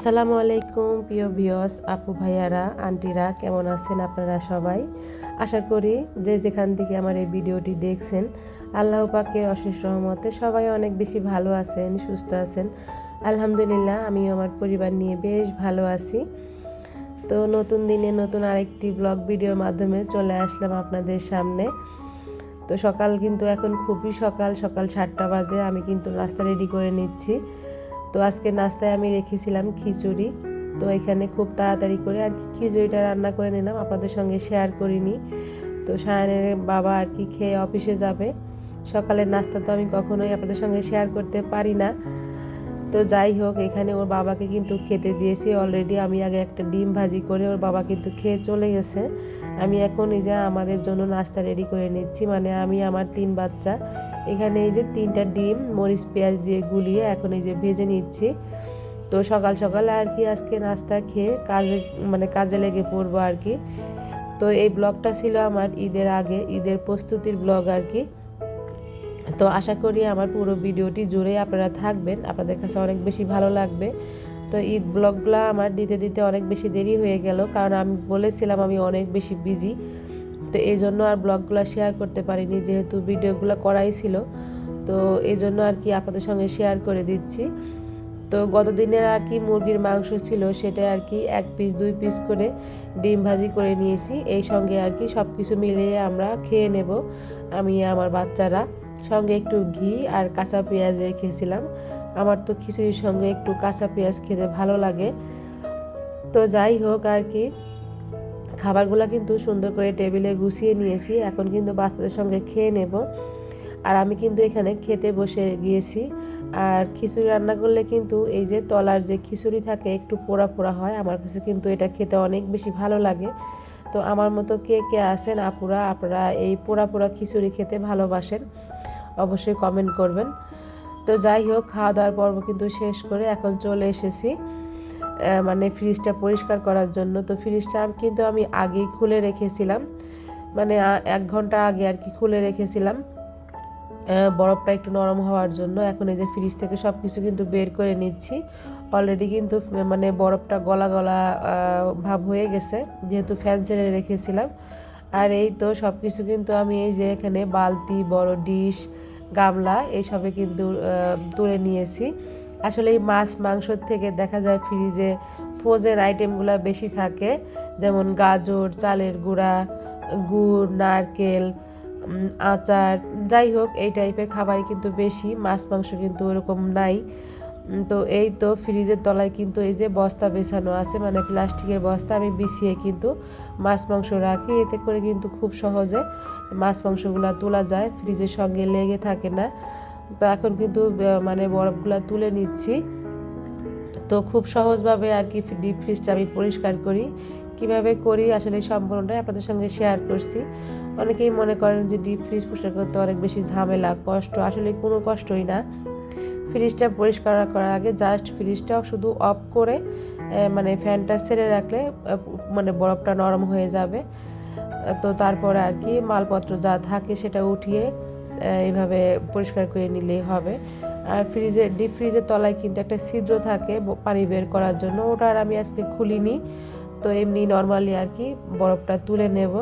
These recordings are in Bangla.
আসসালামু আলাইকুম, প্রিয় ভিওস আপু ভাইয়ারা, আন্টিরা, কেমন আছেন আপনারা সবাই? আশা করি যে যেখান থেকে আমার এই ভিডিওটি দেখছেন, আল্লাহ পাকের অশেষ রহমতে সবাই অনেক বেশি ভালো আছেন, সুস্থ আছেন। আলহামদুলিল্লাহ আমি আমার পরিবার নিয়ে বেশ ভালো আছি। তো নতুন দিনে নতুন আরেকটি ব্লগ ভিডিওর মাধ্যমে চলে আসলাম আপনাদের সামনে। তো সকাল কিন্তু এখন খুবই সকাল সকাল সাতটা বাজে, আমি কিন্তু রাস্তা রেডি করে নিচ্ছি। তো আজকে নাস্তায় আমি রেখেছিলাম খিচুড়ি। তো এখানে খুব তাড়াতাড়ি করে আর কি খিচুড়িটা রান্না করে নিলাম। আপনাদের সঙ্গে শেয়ার করিনি। তো সায়নের বাবা আর কি খেয়ে অফিসে যাবে। সকালের নাস্তা তো আমি কখনোই আপনাদের সঙ্গে শেয়ার করতে পারি না। তো যাই হোক, এখানে ওর বাবাকে কিন্তু খেতে দিয়েছি। অলরেডি আমি আগে একটা ডিম ভাজি করে ওর বাবা কিন্তু খেয়ে চলে গেছে। আমি এখন এই যে আমাদের জন্য নাস্তা রেডি করে নিচ্ছি। মানে আমি, আমার তিন বাচ্চা। এখানে এই যে তিনটা ডিম, মরিচ, পেঁয়াজ দিয়ে গুলিয়ে এখন এই যে ভেজে নিচ্ছি। তো সকাল সকাল আর কি আজকে নাস্তা খেয়ে কাজে মানে কাজে লেগে পড়ব আর কি। তো এই ব্লগটা ছিল আমার ঈদের আগে, ঈদের প্রস্তুতির ব্লগ আর কি। তো আশা করি আমার পুরো ভিডিওটি জুড়ে আপনারা থাকবেন। আপনাদের কাছে অনেক বেশি ভালো লাগবে। তো ঈদ ব্লগগুলো আমার দিতে দিতে অনেক বেশি দেরি হয়ে গেল, কারণ আমি বলেছিলাম আমি অনেক বেশি বিজি তো এই জন্য আর ব্লগগুলো শেয়ার করতে পারিনি, যেহেতু ভিডিওগুলো করাই ছিল। তো এই জন্য আর কি আপনাদের সঙ্গে শেয়ার করে দিচ্ছি। তো গত দিনের আর কি মুরগির মাংস ছিল সেটা আর কি এক পিস দুই পিস করে ডিম ভাজি করে নিয়েছি। এই সঙ্গে আর কি সব কিছু মিলিয়ে আমরা খেয়ে নেব, আমি আমার বাচ্চারা। সঙ্গে একটু ঘি আর কাঁচা পেঁয়াজ রেখেছিলাম আমার তো খিচুড়ির সঙ্গে একটু কাঁচা পেঁয়াজ খেতে ভালো লাগে। তো যাই হোক আর কি, খাবারগুলো কিন্তু সুন্দর করে টেবিলে গুছিয়ে নিয়েছি। এখন কিন্তু বাচ্চাদের সঙ্গে খেয়ে নেব। আর আমি কিন্তু এখানে খেতে বসে গিয়েছি। আর খিচুড়ি রান্না করলে কিন্তু এই যে তলার যে খিচুড়ি থাকে একটু পোড়া পোড়া হয়। আমার কাছে কিন্তু এটা খেতে অনেক বেশি ভালো লাগে। তো আমার মতো কে কে আছেন আপুরা, আপনারা এই পোড়া পোড়া খিচুড়ি খেতে ভালোবাসেন, অবশ্যই কমেন্ট করবেন। তো যাই হোক, খাওয়া দাওয়ার পর্ব কিন্তু শেষ করে এখন চলে এসেছি মানে ফ্রিজটা পরিষ্কার করার জন্য। তো ফ্রিজটা কিন্তু আমি আগেই খুলে রেখেছিলাম মানে এক ঘণ্টা আগে আর কি খুলে রেখেছিলাম। বরফটা একটু নরম হওয়ার জন্য এখন এই যে ফ্রিজ থেকে সব কিছু কিন্তু বের করে নিচ্ছি। অলরেডি কিন্তু মানে বরফটা গলা গলা ভাব হয়ে গেছে, যেহেতু ফ্যান ছেড়ে রেখেছিলাম। আর এই তো সব কিছু কিন্তু আমি এই যে এখানে বালতি, বড় ডিশ, গামলা এইসবে কিন্তু তুলে নিয়েছি। আসলে এই মাছ মাংসর থেকে দেখা যায় ফ্রিজে ফ্রোজেন আইটেমগুলো বেশি থাকে, যেমন গাজর, চালের গুঁড়া, গুড়, নারকেল আচার যাই হোক, এই টাইপের খাবারই কিন্তু বেশি, মাছ, মাংস কিন্তু ওরকম নাই। তো এই তো ফ্রিজের তলায় কিন্তু এই যে বস্তা বেছানো আছে মানে প্লাস্টিকের বস্তা, আমি বিছিয়ে কিন্তু মাছ, মাংস রাখি। এতে করে কিন্তু খুব সহজে মাছ, মাংসগুলো তোলা যায়, ফ্রিজের সঙ্গে লেগে থাকে না। তো এখন কিন্তু মানে বরফগুলো তুলে নিচ্ছি। তো খুব সহজভাবে আর কি ডিপ ফ্রিজটা আমি পরিষ্কার করি। কীভাবে করি, আসলে সম্পূর্ণটাই আপনাদের সঙ্গে শেয়ার করছি। অনেকেই মনে করেন যে ডিপ ফ্রিজ পরিষ্কার করতে অনেক বেশি ঝামেলা, কষ্ট, আসলে কোনো কষ্টই না। ফ্রিজটা পরিষ্কার করার আগে জাস্ট ফ্রিজটাও শুধু অফ করে মানে ফ্যানটা ছেড়ে রাখলে মানে বরফটা নরম হয়ে যাবে। তো তারপরে আর কি মালপত্র যা থাকে সেটা উঠিয়ে এইভাবে পরিষ্কার করে নিলেই হবে। আর ফ্রিজে ডিপ ফ্রিজের তলায় কিন্তু একটা ছিদ্র থাকে পানি বের করার জন্য। ওটা আর আমি আজকে খুলিনি। তো এমনি নর্মালি আর কি বরফটা তুলে নেব।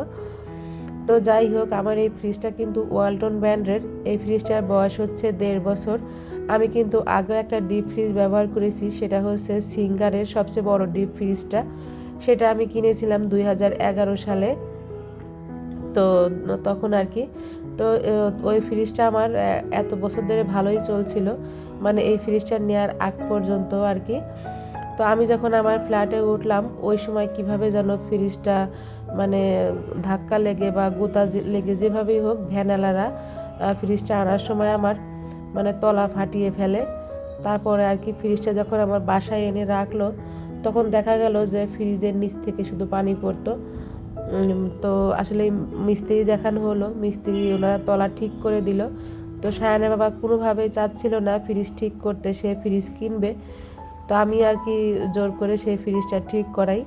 তো যাই হোক, আমার এই ফ্রিজটা কিন্তু ওয়ালটন ব্র্যান্ডের এই ফ্রিজটার বয়স হচ্ছে দেড় বছর। আমি কিন্তু আগে একটা ডিপ ফ্রিজ ব্যবহার করেছি, সেটা হচ্ছে সিঙ্গারের সবচেয়ে বড় ডিপ ফ্রিজটা সেটা আমি কিনেছিলাম দুই হাজার এগারো সালে। তো তখন আর কি তো ওই ফ্রিজটা আমার এত বছর ধরে ভালোই চলছিল। মানে এই ফ্রিজটা নেওয়ার আগ পর্যন্ত আর কি তো আমি যখন আমার ফ্ল্যাটে উঠলাম, ওই সময় কীভাবে যেন ফ্রিজটা মানে ধাক্কা লেগে বা গোতা লেগে যেভাবেই হোক, ভ্যানালারা ফ্রিজটা আনার সময় আমার মানে তলা ফাটিয়ে ফেলে। তারপরে আর কি ফ্রিজটা যখন আমার বাসায় এনে রাখল, তখন দেখা গেল যে ফ্রিজের নিচ থেকে শুধু পানি পড়তো। তো আসলে মিস্ত্রি দেখানো হলো, মিস্ত্রি ওনারা তলা ঠিক করে দিল। তো সায়ানের বাবা কোনোভাবেই চাচ্ছিল না ফ্রিজ ঠিক করতে, সে ফ্রিজ কিনবে। তো আমি আর কি জোর করে সেই ফ্রিজটা ঠিক করাই।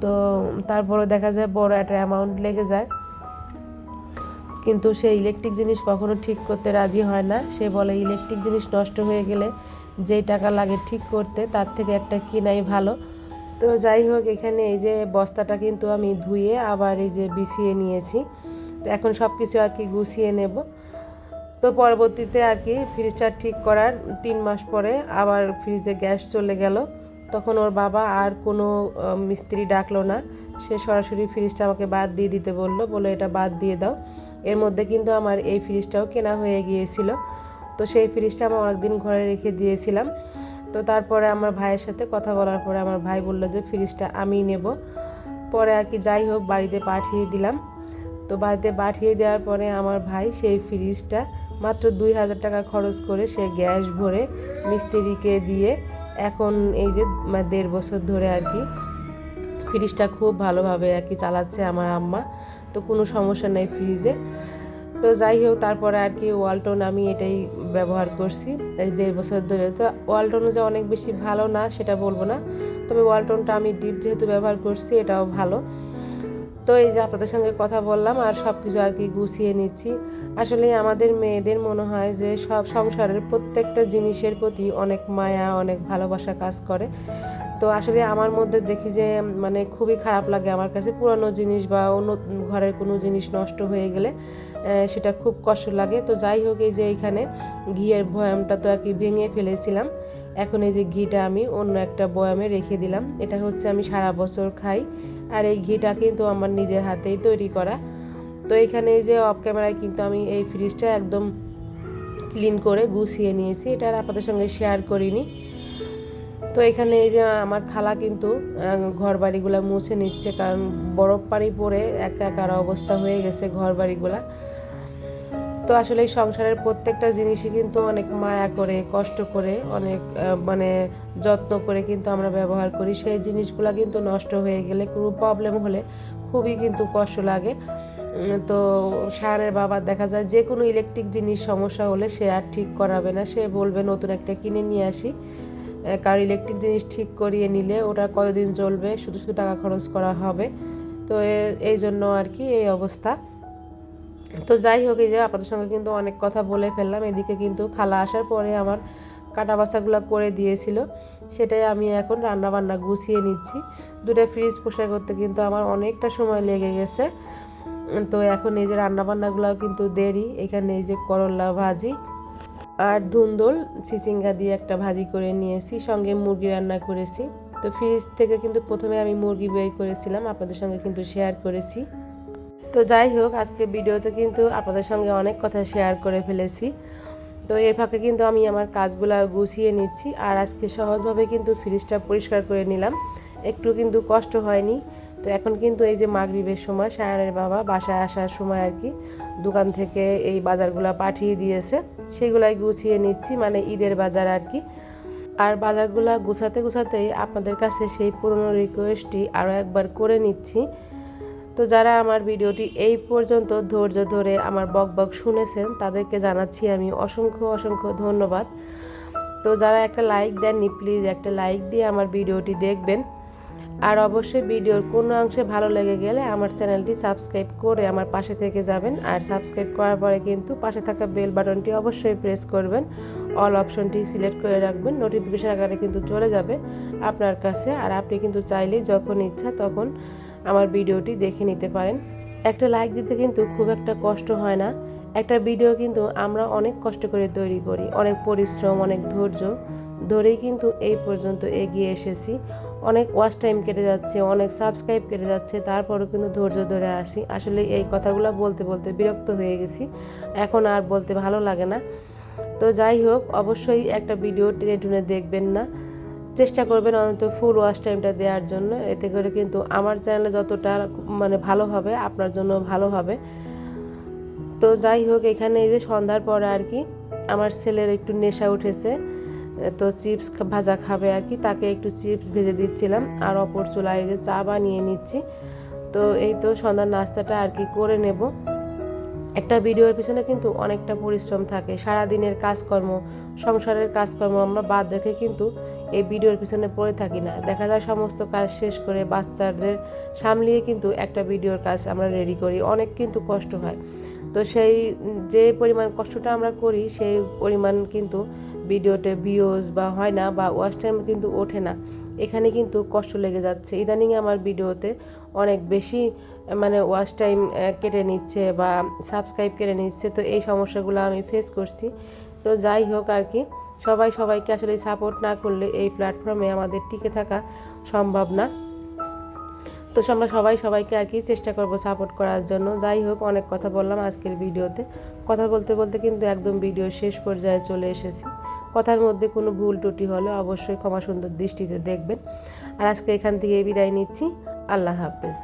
তো তারপরে দেখা যায় বড় একটা অ্যামাউন্ট লেগে যায়। কিন্তু সে ইলেকট্রিক জিনিস কখনো ঠিক করতে রাজি হয় না। সে বলে ইলেকট্রিক জিনিস নষ্ট হয়ে গেলে যেই টাকা লাগে ঠিক করতে, তার থেকে একটা কিনাই ভালো। তো যাই হোক, এখানে এই যে বস্তাটা কিন্তু আমি ধুয়ে আবার এই যে বিছিয়ে নিয়েছি। তো এখন সব কিছু আর কি গুছিয়ে নেব। তো পরবর্তীতে আর কি ফ্রিজটা ঠিক করার তিন মাস পরে আবার ফ্রিজে গ্যাস চলে গেল। তখন ওর বাবা আর কোনো মিস্ত্রি ডাকলো না। সে সরাসরি ফ্রিজটা আমাকে বাদ দিয়ে দিতে বলল, বলে এটা বাদ দিয়ে দাও। এর মধ্যে কিন্তু আমার এই ফ্রিজটাও কেনা হয়ে গিয়েছিল। তো সেই ফ্রিজটা আমি অনেকদিন ঘরে রেখে দিয়েছিলাম। তো তারপরে আমার ভাইয়ের সাথে কথা বলার পরে আমার ভাই বলল যে ফ্রিজটা আমিই নেব। পরে আর কি যাই হোক, বাড়িতে পাঠিয়ে দিলাম। তো বাড়িতে পাঠিয়ে দেওয়ার পরে আমার ভাই সেই ফ্রিজটা মাত্র দুই হাজার টাকা খরচ করে সে গ্যাস ভরে মিস্ত্রিকে দিয়ে এখন এই যে দেড় বছর ধরে আর কি ফ্রিজটা খুব ভালোভাবে আর কি চালাচ্ছে আমার আম্মা। তো কোনো সমস্যা নেই ফ্রিজে। তো যাই হোক, তারপরে আর কি ওয়ালটন আমি এটাই ব্যবহার করছি এই দেড় বছর ধরে। তো ওয়ালটনও যে অনেক বেশি ভালো না, সেটা বলব না। তবে ওয়ালটনটা আমি ডিপ যেহেতু ব্যবহার করছি, এটাও ভালো। তো এই যে আপনাদের সঙ্গে কথা বললাম আর সব কিছু আর কি গুছিয়ে নিচ্ছি। আসলে আমাদের মেয়েদের মনে হয় যে সব সংসারের প্রত্যেকটা জিনিসের প্রতি অনেক মায়া, অনেক ভালোবাসা কাজ করে। তো আসলে আমার মধ্যে দেখি যে মানে খুবই খারাপ লাগে আমার কাছে পুরানো জিনিস বা অন্য ঘরের কোনো জিনিস নষ্ট হয়ে গেলে সেটা খুব কষ্ট লাগে। তো যাই হোক এই যে এইখানে ঘিয়ের ভয়ামটা তো আর কি ভেঙে ফেলেছিলাম। এখন এই যে ঘিটা আমি অন্য একটা বয়ামে রেখে দিলাম। এটা হচ্ছে আমি সারা বছর খাই। আর এই ঘিটা কিন্তু আমার নিজের হাতেই তৈরি করা। তো এখানে এই যে অফ ক্যামেরায় কিন্তু আমি এই ফ্রিজটা একদম ক্লিন করে গুছিয়ে নিয়েছি। এটা আর আপনাদের সঙ্গে শেয়ার করিনি। তো এখানে এই যে আমার খালা কিন্তু ঘর বাড়িগুলো মুছে নিচ্ছে। কারণ বরফ পানি পড়ে একাকার অবস্থা হয়ে গেছে ঘর বাড়িগুলা তো আসলে এই সংসারের প্রত্যেকটা জিনিসই কিন্তু অনেক মায়া করে, কষ্ট করে, অনেক মানে যত্ন করে কিন্তু আমরা ব্যবহার করি। সেই জিনিসগুলো কিন্তু নষ্ট হয়ে গেলে কোনো প্রবলেম হলে খুবই কিন্তু কষ্ট লাগে। তো সারের বাবার দেখা যায় যে কোনো ইলেকট্রিক জিনিস সমস্যা হলে সে আর ঠিক করাবে না। সে বলবে, নতুন একটা কিনে নিয়ে আসি। কারণ ইলেকট্রিক জিনিস ঠিক করিয়ে নিলে ওটা কতদিন চলবে শুধু শুধু টাকা খরচ করা হবে। তো এই জন্য আর কি এই অবস্থা। তো যাই হোক, এই যে আপনাদের সঙ্গে কিন্তু অনেক কথা বলে ফেললাম। এদিকে কিন্তু খালা আসার পরে আমার কাটা বাসাগুলো করে দিয়েছিল। সেটাই আমি এখন রান্না বান্না গুছিয়ে নিচ্ছি। দুটো ফ্রিজ পোষায় করতে কিন্তু আমার অনেকটা সময় লেগে গেছে। তো এখন এই যে রান্না বান্নাগুলো কিন্তু দেরি। এখানে এই যে করলা ভাজি আর ধুন্দল চিচিঙ্গা দিয়ে একটা ভাজি করে নিয়েছি। সঙ্গে মুরগি রান্না করেছি। তো ফ্রিজ থেকে কিন্তু প্রথমে আমি মুরগি বের করেছিলাম। আপনাদের সঙ্গে কিন্তু শেয়ার করেছি। তো যাই হোক আজকে ভিডিওতে কিন্তু আপনাদের সঙ্গে অনেক কথা শেয়ার করে ফেলেছি। তো এর ফাঁকে কিন্তু আমি আমার কাজগুলো গুছিয়ে নিচ্ছি আর আজকে সহজভাবে কিন্তু ফ্রিজটা পরিষ্কার করে নিলাম। একটু কিন্তু কষ্ট হয়নি। তো এখন কিন্তু এই যে মাগরিবের সময়, সায়ানের বাবা বাসায় আসার সময় আর কি দোকান থেকে এই বাজারগুলো পাঠিয়ে দিয়েছে। সেগুলাই গুছিয়ে নিচ্ছি মানে ঈদের বাজার আর কি। আর বাজারগুলো গুছাতে গুছাতেই আপনাদের কাছে সেই পুরনো রিকোয়েস্টটি আরও একবার করে নিচ্ছি। তো যারা আমার ভিডিওটি এই পর্যন্ত ধৈর্য ধরে আমার বক বক শুনেছেন, তাদেরকে জানাচ্ছি আমি অসংখ্য অসংখ্য ধন্যবাদ। তো যারা একটা লাইক দেননি, প্লিজ একটা লাইক দিয়ে আমার ভিডিওটি দেখবেন। আর অবশ্যই ভিডিওর কোনো অংশে ভালো লেগে গেলে আমার চ্যানেলটি সাবস্ক্রাইব করে আমার পাশে থেকে যাবেন। আর সাবস্ক্রাইব করার পরে কিন্তু পাশে থাকা বেল বাটনটি অবশ্যই প্রেস করবেন। অল অপশনটি সিলেক্ট করে রাখবেন, নোটিফিকেশন আকারে কিন্তু চলে যাবে আপনার কাছে। আর আপনি কিন্তু চাইলেই যখন ইচ্ছা তখন আমার ভিডিওটি দেখে নিতে পারেন। একটা লাইক দিতে কিন্তু খুব একটা কষ্ট হয় না। একটা ভিডিও কিন্তু আমরা অনেক কষ্ট করে তৈরি করি। অনেক পরিশ্রম, অনেক ধৈর্য ধরেই কিন্তু এই পর্যন্ত এগিয়ে এসেছি। অনেক ওয়াচ টাইম কেটে যাচ্ছে, অনেক সাবস্ক্রাইব কেটে যাচ্ছে, তারপরেও কিন্তু ধৈর্য ধরে আসি। আসলে এই কথাগুলো বলতে বলতে বিরক্ত হয়ে গেছি। এখন আর বলতে ভালো লাগে না। তো যাই হোক, অবশ্যই একটা ভিডিও টেনে টুনে দেখবেন না। চেষ্টা করবেন অন্তত ফুল ওয়াশ টাইমটা দেওয়ার জন্য। এতে করে কিন্তু আমার চ্যানেলে যতটা মানে ভালো হবে, আপনার জন্য ভালো হবে। তো যাই হোক, এখানে এই যে সন্ধ্যার পরে আর কি আমার ছেলের একটু নেশা উঠেছে। তো চিপস ভাজা খাবে আর কি, তাকে একটু চিপস ভেজে দিচ্ছিলাম। আর অপর চুলায় যে চা বানিয়ে নিচ্ছি। তো এই তো সন্ধ্যার নাস্তাটা আর কি করে নেব। একটা ভিডিওর পিছনে কিন্তু অনেকটা পরিশ্রম থাকে। সারা দিনের কাজকর্ম, সংসারের কাজকর্ম আমরা বাদ রেখে কিন্তু এই ভিডিওর পিছনে পড়ে থাকি না। দেখা যায় সমস্ত কাজ শেষ করে বাচ্চাদের সামলিয়ে কিন্তু একটা ভিডিওর কাজ আমরা রেডি করি। অনেক কিন্তু কষ্ট হয়। তো সেই যে পরিমাণ কষ্টটা আমরা করি, সেই পরিমাণ কিন্তু ভিডিওতে ভিউজ বা হয় না বা ওয়াচ টাইম কিন্তু ওঠে না। এখানে কিন্তু কষ্ট লেগে যাচ্ছে। ইদানিং আমার ভিডিওতে অনেক বেশি মানে ওয়াচ টাইম কেটে নিচ্ছে বা সাবস্ক্রাইব কেটে নিচ্ছে। তো এই সমস্যাগুলো আমি ফেস করছি। তো যাই হোক আর কি, সবাই সবাইকে আসলে সাপোর্ট না করলে এই প্ল্যাটফর্মে আমাদের টিকে থাকা সম্ভব না। তো আমরা সবাই সবাইকে আর কি চেষ্টা করব সাপোর্ট করার জন্য। যাই হোক, অনেক কথা বললাম আজকের ভিডিওতে। কথা বলতে বলতে কিন্তু একদম ভিডিও শেষ পর্যায়ে চলে এসেছি। কথার মধ্যে কোনো ভুল টুটি হলে অবশ্যই ক্ষমা সুন্দর দৃষ্টিতে দেখবেন। আর আজকে এখান থেকে বিদায় নিচ্ছি। আল্লাহ হাফেজ।